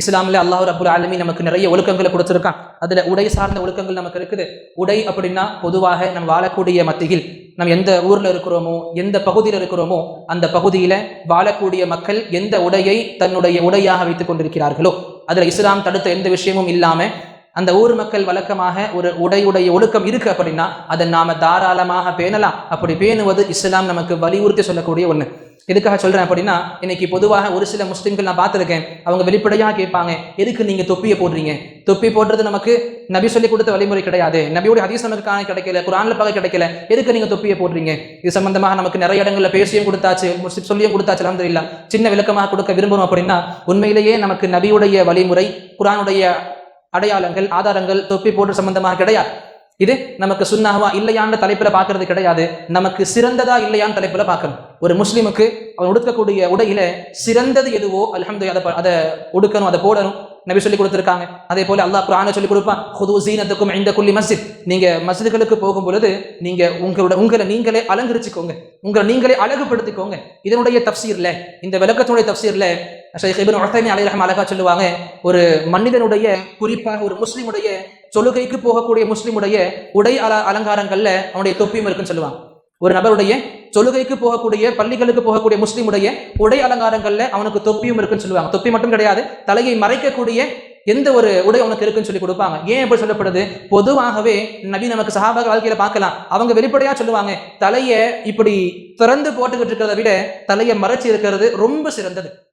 இஸ்லாமில் அல்லாஹ் அபுல் ஆலமி நமக்கு நிறைய ஒழுக்கங்களை கொடுத்துருக்கான். அதில் உடை சார்ந்த ஒழுக்கங்கள் நமக்கு இருக்குது. உடை அப்படின்னா பொதுவாக நம்ம வாழக்கூடிய மத்தியில் நம்ம எந்த ஊரில் இருக்கிறோமோ எந்த பகுதியில் இருக்கிறோமோ அந்த பகுதியில் வாழக்கூடிய மக்கள் எந்த உடையை தன்னுடைய உடையாக வைத்துக் கொண்டிருக்கிறார்களோ அதில் இஸ்லாம் தடுத்த எந்த விஷயமும் இல்லாமல் அந்த ஊர் மக்கள் வழக்கமாக ஒரு உடையுடைய ஒழுக்கம் இருக்கு அப்படின்னா அதை நாம தாராளமாக பேணலாம். அப்படி பேணுவது இஸ்லாம் நமக்கு வலியுறுத்தி சொல்லக்கூடிய ஒண்ணு. எதுக்காக சொல்றேன் அப்படின்னா இன்னைக்கு பொதுவாக ஒரு சில முஸ்லிம்கள் நான் பார்த்துருக்கேன். அவங்க வெளிப்படையாக கேட்பாங்க எதுக்கு நீங்க தொப்பியை போடுறீங்க? தொப்பி போடுறது நமக்கு நபி சொல்லி கொடுத்த வழிமுறை கிடையாது. நபியோட ஹதீஸ் நமக்கு காண கிடைக்கல குரான்ல பார்க்க கிடைக்கல. எதுக்கு நீங்க தொப்பியை போடுறீங்க? இது சம்பந்தமாக நமக்கு நிறைய இடங்களில் பேசியும் கொடுத்தாச்சு முஸ்லிம் சொல்லியும் கொடுத்தாச்சு அலமதுல்லா சின்ன விளக்கமாக கொடுக்க விரும்புறோம் அப்படின்னா உண்மையிலேயே நமக்கு நபியுடைய வழிமுறை குரானுடைய அடையாளங்கள் ஆதாரங்கள் தொப்பி போட்டு சம்பந்தமாக கிடையாது. இது நமக்கு சுன்னாகவா இல்லையான்ற தலைப்பில் பார்க்கறது கிடையாது. நமக்கு சிறந்ததா இல்லையான்னு தலைப்பில் பார்க்கணும். ஒரு முஸ்லீமுக்கு அவன் உடுக்கக்கூடிய உடையில சிறந்தது எதுவோ அலமது அதை அதை உடுக்கணும் அதை போடணும். நபி சொல்லி கொடுத்துருக்காங்க. அதே போல அல்லாஹ் குரான சொல்லி கொடுப்பான் ஹுது சீனத்துக்கும் இந்த குள்ளி மஸ்ஜித். நீங்க மஸ்ஜிதுகளுக்கு போகும் பொழுது நீங்க உங்களோட உங்களை நீங்களே அலங்கரிச்சுக்கோங்க. உங்களை நீங்களே அழகுபடுத்திக்கோங்க. இதனுடைய தப்சீர்ல இந்த விளக்கத்தினுடைய தப்சீர்ல ஷைக் இப்னு உத்தைமி ரஹம் அழகா சொல்லுவாங்க ஒரு மனிதனுடைய குறிப்பாக ஒரு முஸ்லிமுடைய தொழுகைக்கு போகக்கூடிய முஸ்லீமுடைய உடை அல அலங்காரங்களில் அவனுடைய தொப்பியும் இருக்குன்னு சொல்லுவாங்க. ஒரு நபருடைய தொழுகைக்கு போகக்கூடிய பள்ளிகளுக்கு போகக்கூடிய முஸ்லீமுடைய உடை அலங்காரங்களில் அவனுக்கு தொப்பியும் இருக்குன்னு சொல்லுவாங்க. தொப்பி மட்டும் கிடையாது தலையை மறைக்கக்கூடிய எந்த ஒரு உடை அவனுக்கு இருக்குன்னு சொல்லி கொடுப்பாங்க. ஏன் எப்படி சொல்லப்படுது? பொதுவாகவே நபி நமக்கு சஹாபாக வாழ்க்கையில பார்க்கலாம். அவங்க வெளிப்படையா சொல்லுவாங்க தலையை இப்படி திறந்து போட்டுக்கிட்டு இருக்கிறத விட தலையை மறைச்சு இருக்கிறது ரொம்ப சிறந்தது.